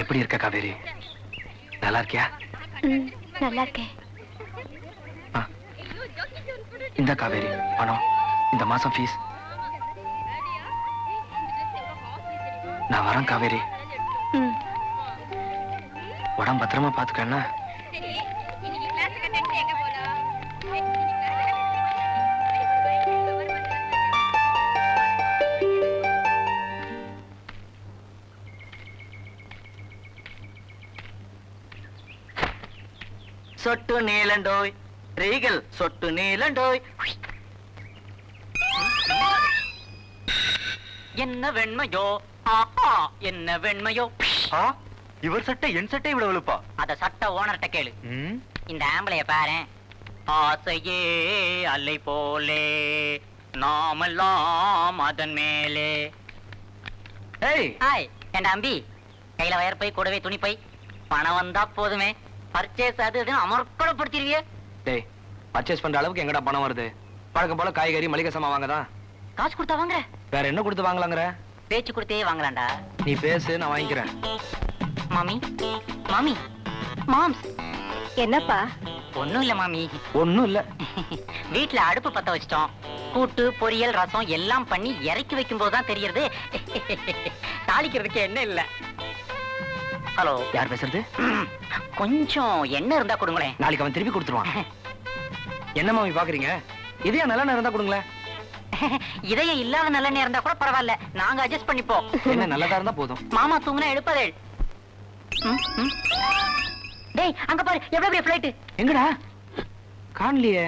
எப்படி இருக்க காவேரி? நல்லா இருக்கியா? நல்லா இருக்கேன். இந்த காவேரி பணம் இந்த மாசம் ஃபீஸ் நான் வரேன் காவேரி. உடம்பு பத்திரமா பாத்துக்கன்னா சொட்டு நீலண்டோய். ரீகல் சொட்டு நீலண்டோய். என்ன வெண்மையோ? என்ன வெண்மையோ? இவர் சட்டை என் சட்டை இவ்வளவு வெளுப்பா? அத சட்ட ஓனர்ட்ட கேளு. இந்த ஆம்பளைய பாரு ஆசையே அலை போலே நாமெல்லாம் அதன் மேலே. ஏய்! என் அம்பி? கையில வயர் பை கூடவே துணி பை பணம் வந்தா போதுமே. பர்ச்சேஸ் அது இதுன்னு அமர்க்கடப்படுத்திருவியே டேய் பர்ச்சேஸ் பண்ற அளவுக்கு எங்கடா பணம் வருது? பழக்கம் போல காய்கறி மளிகை சாமான் வாங்கதான். காசு கொடுத்தா வாங்குற. வேற என்ன கொடுத்து வாங்கலாங்கிற? பேச்சு கொடுத்தே வாங்கலாம்டா. நீ பேசு நான் வாங்கிக்கிறேன். மாமி மாமி மாம்ஸ். என்னப்பா? ஒண்ணும் இல்ல மாமி. ஒண்ணும் இல்ல. வீட்ல அடுப்பு பத்த வச்சிட்டோம். கூட்டு பொரியல் ரசம் எல்லாம் பண்ணி இறக்கி வைக்கும் போதுதான் தெரியறது தாளிக்கிறதுக்கு என்ன இல்ல. ஹலோ யார் பேசுறது? கொஞ்சம் எண்ணெய் இருந்தா கொடுங்களேன். நாளைக்கு அவன் திருப்பி கொடுத்துருவான். என்ன மாமி பாக்குறீங்க? இதே நல்ல நேரம் தான் கொடுங்களேன். இதயம் இல்லாத நல்ல நேரம் இருந்தா கூட பரவாயில்ல. நாங்க அட்ஜஸ்ட் பண்ணிப்போம். என்ன நல்லதா இருந்தா போதும். மாமா தூங்குனா எழுப்பதே டேய் அங்க பாரு எவ்வளவு பெரிய ஃபிளைட் எங்கடா? காணலையே.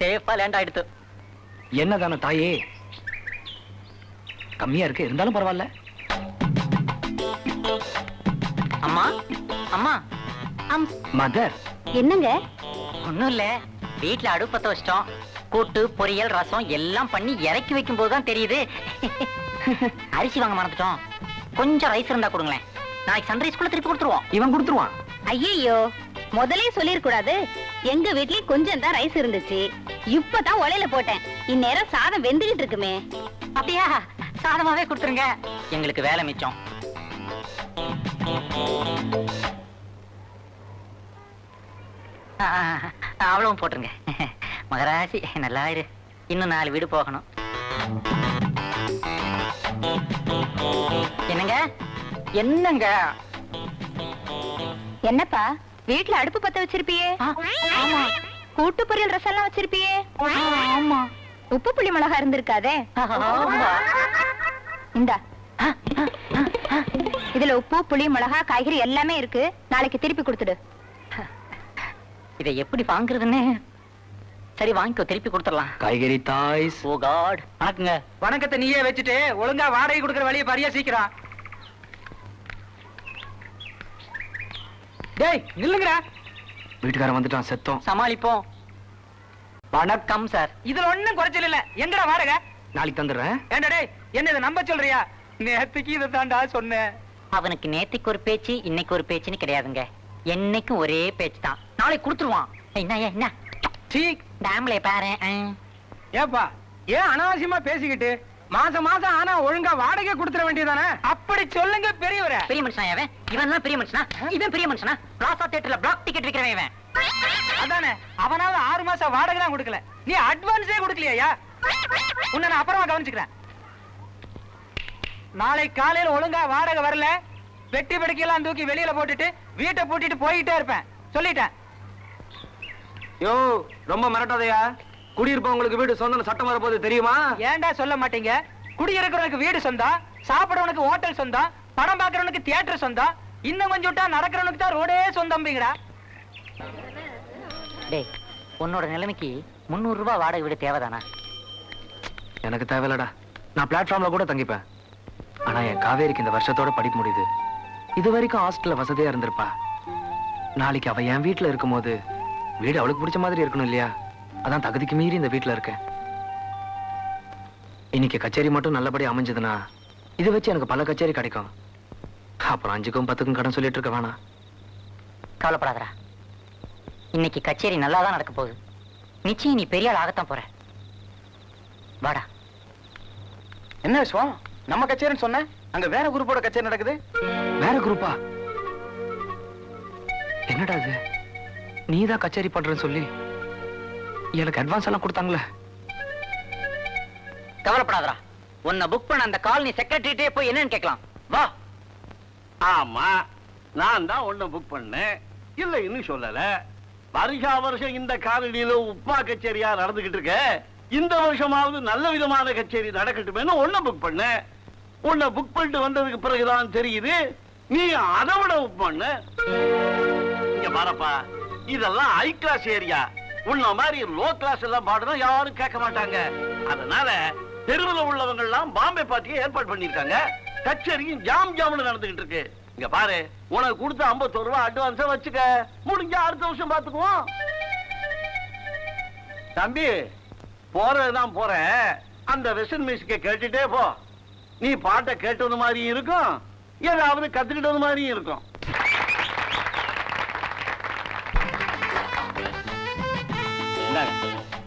சேஃபா லேண்ட் ஆயிடுத்து. என்னதான தாயே? கம்மியா இருக்கு இருந்தாலும் பரவாயில்ல. அம்மா? அம்மா? அம். மதர் என்னங்க? ஒண்ணும் இல்ல வீட்ல அடுப்பத்த வச்சிட்டோம். கூட்டு பொரியல் ரசம் எல்லாம் பண்ணி இறக்கி வைக்கும் போதுதான் தெரியுது. அரிசி வாங்க மறந்துட்டோம். கொஞ்சம் ரைஸ் இருந்தா கொடுங்களேன். நாளைக்கு சன்ரைஸ்குள்ள திருப்பி கொடுத்துருவோம். இவன் கொடுத்துருவான். ஐயோ முதலே சொல்லிருக்கூடாது எங்க வீட்லயும் கொஞ்சம் தான் ரைஸ் இருந்துச்சு. இப்பதான் உலையில போட்டேன். இந்நேரம் சாதம் வெந்துகிட்டு இருக்குமே. அப்படியா? சாதமாவே கொடுத்துருங்க. எங்களுக்கு வேலை மிச்சம். அவ்வளவும் போட்டுருங்க. மகராசி நல்லா இரு. இன்னும் நாலு வீடு போகணும். என்னங்க? என்னங்க? என்னப்பா? வீட்ல அடுப்பு பத்த வச்சிருப்பியே? கூட்டு பொரியல் ரசம் எல்லாம் வச்சிருப்பியே? உப்பு புளி மிளகா இருந்திருக்காதே? இந்தா. இதுல உப்பு புளி மிளகா காய்கறி எல்லாமே இருக்கு. நாளைக்கு திருப்பி கொடுத்துடு. இதை எப்படி வாங்குறதுன்னு? சரி வாங்கிக்கோ திருப்பி கொடுத்துடலாம். காய்கறி தாய்ஸ் ஓ காட். வணக்கங்க. வணக்கத்தை நீயே வச்சுட்டு ஒழுங்கா வாடகை கொடுக்கற வழியை பரியா சீக்கிரம் டேய் நில்லுங்கடா. வீட்டுக்காரன் வந்துட்டான் செத்தோம். சமாளிப்போம். வணக்கம் சார். இதுல ஒண்ணும் குறைச்சல் இல்ல. எங்கடா வாடகை? நாளைக்கு தந்துடுறேன். ஏண்டா டேய் என்ன இதை நம்ப சொல்றியா? நேத்துக்கு இதை தாண்டா சொன்னேன். அவனுக்கு நேத்திக்கு ஒரு பேச்சு இன்னைக்கு ஒரு பேச்சுன்னு கிடையாதுங்க. என்னைக்கும் ஒரே பேச்சு தான் நாளைக்கு கொடுத்துருவான். என்ன என்ன? சீ டேம்ல பாரு. ஏப்பா ஏன் அனாவசியமா பேசிக்கிட்டு மாசம் மாசம் ஆனா ஒழுங்கா வாடகை கொடுத்துட வேண்டியதானே அப்படி சொல்லுங்க பெரியவரே. பெரிய மனுஷனா இவன்? இவன் தான் பெரிய மனுஷனா? இவன் பெரிய மனுஷனா? பிளாசா தியேட்டர்ல பிளாக் டிக்கெட் விக்கிறவன் இவன். அதானே அவனாவது ஆறு மாசம் வாடகை தான் கொடுக்கல. நீ அட்வான்ஸே கொடுக்கலையா உன்னை நான் அப்புறமா கவனிச்சுக்கிறேன். நாளை காலையில ஒழுங்கா வாடகை வரல. வெட்டி படுக்கையெல்லாம் தூக்கி வெளியில போட்டுட்டு வீட்டை பூட்டிட்டு போயிட்டே இருப்பேன். சொல்லிட்டேன். யோ ரொம்ப மிரட்டாதையா? குடியிருப்பவங்களுக்கு வீடு சொந்தம் சட்டம் வரப்போது தெரியுமா? ஏன்டா சொல்ல மாட்டீங்க? குடியிருக்கிறவனுக்கு வீடு சொந்தம் சாப்பிடறவனுக்கு ஹோட்டல் சொந்தம் படம் பார்க்கறவனுக்கு தியேட்டர் சொந்தம் இன்னும் கொஞ்சம் விட்டா நடக்கிறவனுக்கு தான் ரோடே சொந்தம்பிங்கடா டேய் உன்னோட நிலைமைக்கு முந்நூறு ரூபாய் வாடகை வீடு தேவைதானா? எனக்கு தேவையில்லடா. நான் பிளாட்ஃபார்ம்ல கூட தங்கிப்பேன். ஆனா என் காவேரிக்கு இந்த வருஷத்தோட படிப்பு முடியுது. இது வரைக்கும் ஹாஸ்டல்ல வசதியா இருந்திருப்பா. நாளைக்கு அவ என் வீட்டுல இருக்கும்போது வீடு அவளுக்கு பிடிச்ச மாதிரி இருக்கணும் இல்லையா? அதான் தகுதிக்கு மீறி இந்த வீட்டுல இருக்கேன். இன்னைக்கு கச்சேரி மட்டும் நல்லபடியா அமைஞ்சதுன்னா இதை வச்சு எனக்கு பல கச்சேரி கிடைக்கும். அப்புறம் அஞ்சுக்கும் பத்துக்கும் கடன் சொல்லிட்டு இருக்க வேணாம். கவலைப்படாதடா. இன்னைக்கு கச்சேரி நல்லா தான் நடக்க போகுது. நிச்சயம் நீ பெரிய ஆள் ஆகத்தான் போற. வாடா. என்ன விஷயம் நம்ம கச்சேரின்னு சொன்ன? அங்க வேற குரூப்போட கச்சேரி நடக்குது. வேற குரூப்பா என்னடா இது? நீதான் கச்சேரி பண்றேன்னு சொல்லி எனக்கு அட்வான்ஸ் எல்லாம் கொடுத்தாங்களே. கவலைப்படாதரா உன்னை புக் பண்ண அந்த காலனி செக்ரட்டரிட்டே போய் என்னன்னு கேட்கலாம். வா. ஆமா நான் தான் ஒன்ன புக் பண்ணேன். இல்ல இன்னும் சொல்லல. வருஷா வருஷம் இந்த காலனியில உப்மா கச்சேரியா நடந்துகிட்டு இருக்க. இந்த வருஷமாவது நல்ல விதமான கச்சேரி நடக்கட்டுமேனு ஒன்ன புக் பண்ணேன். உன்னை புக் பண்ணிட்டு வந்ததுக்கு பிறகுதான் தெரியுது. நீ அதை விட பண்ணு பண்ண. இங்க பாரப்பா இதெல்லாம் ஹை கிளாஸ் ஏரியா உன்ன மாதிரி லோ கிளாஸ் எல்லாம் பாடுனா யாரும் கேட்க மாட்டாங்க. அதனால தெருவில் உள்ளவங்க எல்லாம் பாம்பே பார்ட்டியை ஏற்பாடு பண்ணிருக்காங்க கச்சேரியும் ஜாம் ஜாம்னு நடந்துகிட்டு இருக்கு. இங்க பாரு உனக்கு கொடுத்த 51 ரூபாய் அட்வான்ஸா வச்சுக்க. முடிஞ்சா அடுத்த வருஷம் பாத்துக்குவோம். தம்பி போறதுதான் போறேன். அந்த வெஸ்டர்ன் மியூசிக்க கேட்டுட்டே போ. நீ பாட்டை கேட்டது மாதிரியும் இருக்கும் ஏதாவது கத்துக்கிட்டது மாதிரியும் இருக்கும்.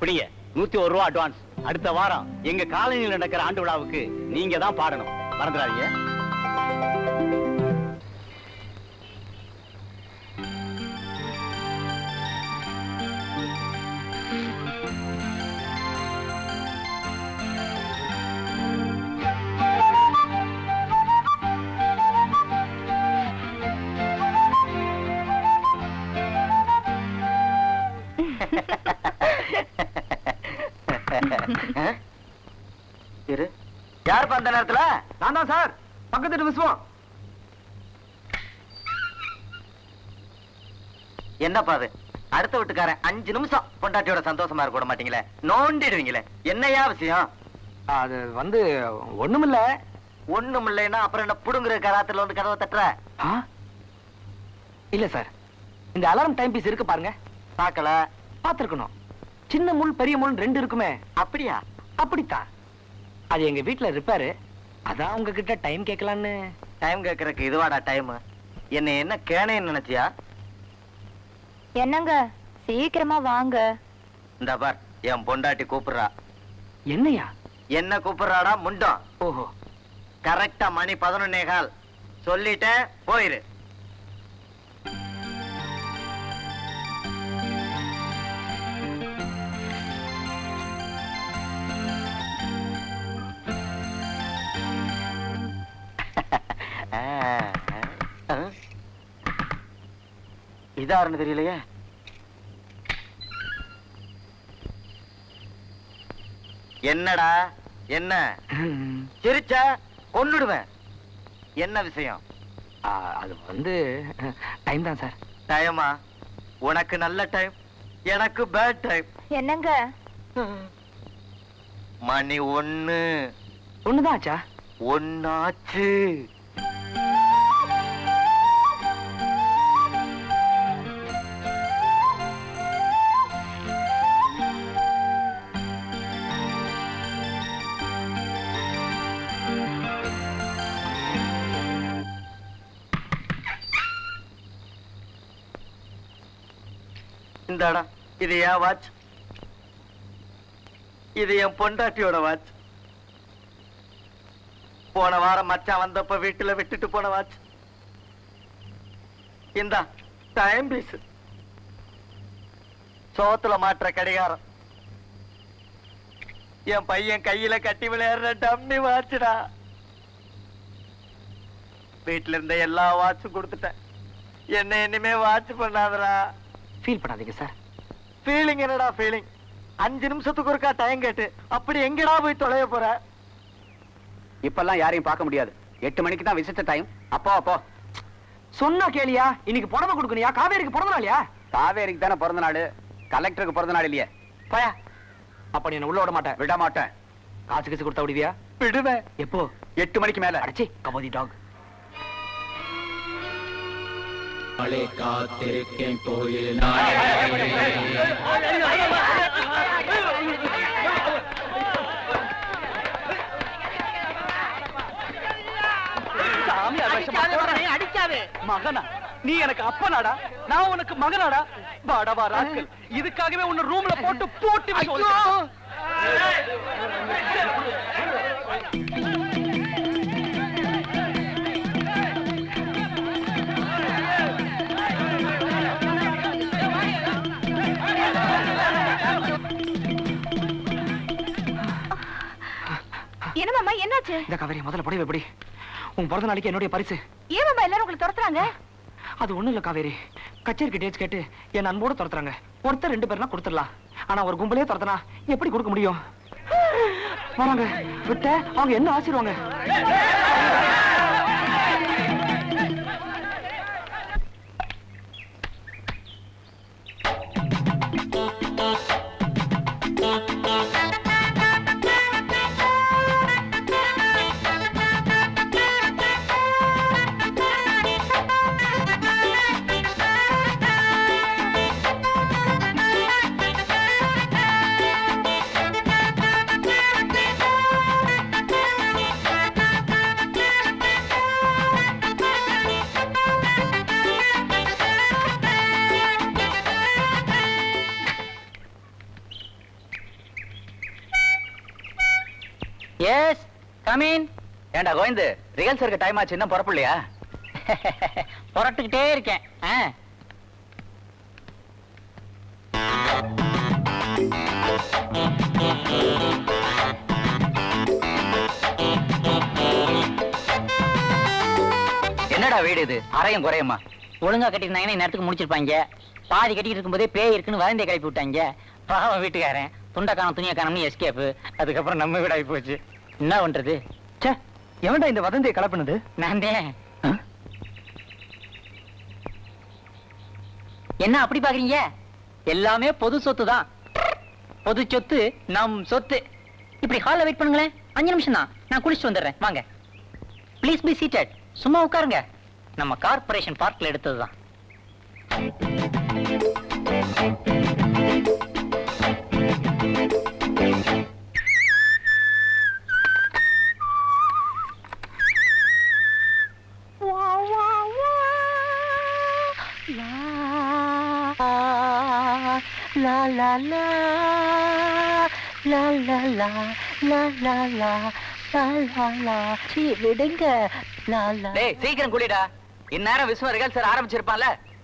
பிடிங்க. நூத்தி ஒரு ரூபா அட்வான்ஸ் அடுத்த வாரம் எங்க காலனியில் நடக்கிற ஆண்டு விழாவுக்கு நீங்க தான் பாடணும். மறந்துடாதீங்க. இரு. யாருப்பா அந்த நேரத்துல? நான் தான் சார். பக்கத்து விசுவம். என்னப்பா அது? அடுத்த வீட்டுக்காரன் அஞ்சு நிமிஷம் பொண்டாட்டியோட சந்தோஷமா இருக்க மாட்டீங்களே? நோண்டிடுவீங்களே. என்னையா விஷயம்? அது வந்து ஒண்ணுமில்ல. ஒண்ணும் இல்லைன்னா அப்புறம் என்ன புடுங்குற கராத்துல வந்து கதவை தட்டுற? இல்ல சார். இந்த அலாரம் டைம் பீஸ் இருக்கு பாருங்க. பாக்கல பாத்துருக்கணும் சின்ன முள் பெரிய முள் ரெண்டு இருக்குமே. அப்படியா? அப்படித்தான் அது எங்க வீட்ல ரிப்பேரு அதான் உங்ககிட்ட டைம் கேட்கலான்னு டைம் கேக்குறதுக்கு இதுவாடா டைம் என்ன என்ன கேனேன்னு நினைச்சியா? என்னங்க? சீக்கிரமா வாங்க. இந்த பார் என் பொண்டாட்டி கூப்பிடுறா. என்னையா? என்ன கூப்பிடுறாடா? முண்டம். ஓஹோ. கரெக்டா மணி பதினொன்னே கால். சொல்லிட்டேன் போயிரு. இதாருன்னு தெரியலையே? என்னடா? என்ன? சிரிச்ச? கொன்னுடுவேன். என்ன விஷயம்? அது வந்து டைம் தான் சார் டைமா உனக்கு நல்ல டைம் எனக்கு பேட் டைம் என்னங்க? மணி ஒண்ணு. ஒண்ணுதான் ஆச்சா ஒன்னாச்சு இந்தாடா இது என் வாட்ச் இது என் பொண்டாட்டியோட வாட்ச் போன வாரம் மச்சான் வந்தப்ப வீட்டுல விட்டுட்டு போன வாட்ச் இந்தா டைம் பீஸ் சோத்துல மாற்ற கடிகாரம். என் பையன் கையில கட்டி விளையாடுற டம்மி வாட்சுடா வீட்டுல இருந்த எல்லா வாட்சும் கொடுத்துட்டேன். என்ன இனிமே வாட்ச் பண்ணாதடா. ஃபீல் பண்ணாதீங்க சார் ஃபீலிங் என்னடா ஃபீலிங் அஞ்சு நிமிஷத்துக்கு ஒருக்கா டைம் கேட்டு அப்படி எங்கடா போய் தொலைய போற? இப்பெல்லாம் யாரையும் பார்க்க முடியாது. எட்டு மணிக்கு தான் விசிட்ட டைம் அப்போ அப்போ. சொன்னா கேளியா? இன்னைக்கு புடவை கொடுக்கணியா காவேரிக்கு பிறந்த நாளியா காவேரிக்கு தானே பிறந்த நாள். கலெக்டருக்கு பிறந்த நாள் இல்லையே. போயா. அப்ப நீ உள்ள விட மாட்டேன் விட மாட்டேன். காசு கீசு கொடுத்தா விடுவியா? விடுவேன். எப்போ? எட்டு மணிக்கு மேல. அடைச்சி கபோதி டாக் மகனா நீ எனக்கு அப்பனாடா நான் உனக்கு மகனாடா? வாடா வா ராஸ்கல் இதுக்காகவே உன்னை ரூம்ல போட்டு போட்டு என்ன மாமா என்னாச்சு? இந்த காவேரி முதல்ல புடவை எப்படி உன் பிறந்த நாளைக்கு என்னுடைய பரிசு. ஏன் மாமா எல்லாரும் உங்களை துரத்துறாங்க? அது ஒண்ணும் இல்ல காவேரி. கச்சேரிக்கு டேட்ஸ் கேட்டு என் அன்போட துரத்துறாங்க. ஒருத்தர் ரெண்டு பேர்னா கொடுத்துடலாம். ஆனா ஒரு கும்பலே துரத்துனா எப்படி கொடுக்க முடியும்? வராங்க விட்ட அவங்க என்ன ஆசிடுவாங்க எஸ் கமின் ஏண்டா கோவிந்து ரிஹர்சலுக்கு டைம் ஆச்சு இன்னும் புறப்படலையா? புரட்டுக்கிட்டே இருக்கேன். ஆ. என்னடா வீடு இது? அறையும் குறையுமா? ஒழுங்கா கட்டிருந்தாங்கன்னா நேரத்துக்கு முடிச்சிருப்பாங்க? பாதி கட்டிட்டு இருக்கும்போதே பேய் இருக்குன்னு வதந்தியை கிளப்பி விட்டாங்க. பாவம் வீட்டுக்காரன். துண்டை துணியக்கானம்னு எஸ்கேப்பு அதுக்கப்புறம் நம்ம வீடாகி போச்சு. என்ன பண்றது? ச்சே எவன்டா இந்த வதந்தியை கலப்பினது? நான் தான் என்ன அப்படி பாக்குறீங்க? எல்லாமே பொது சொத்து தான் பொது சொத்து நம் சொத்து. இப்படி ஹால்ல வெயிட் பண்ணுங்களேன். அஞ்சு நிமிஷம் தான். நான் குளிச்சுட்டு வந்துடுறேன். வாங்க. ப்ளீஸ் பி சீட்டட் சும்மா உட்காருங்க. நம்ம கார்ப்பரேஷன் பார்க்ல எடுத்ததுதான். லா லா லா லா லா லா லா லா லா லா. சீ விடுங்க. லா லா டேய் சீக்கிரம் குளிடா. இந்நேரம் விஸ்வ ரிஹர்சல் ஆரம்பிச்சிருப்பான்ல.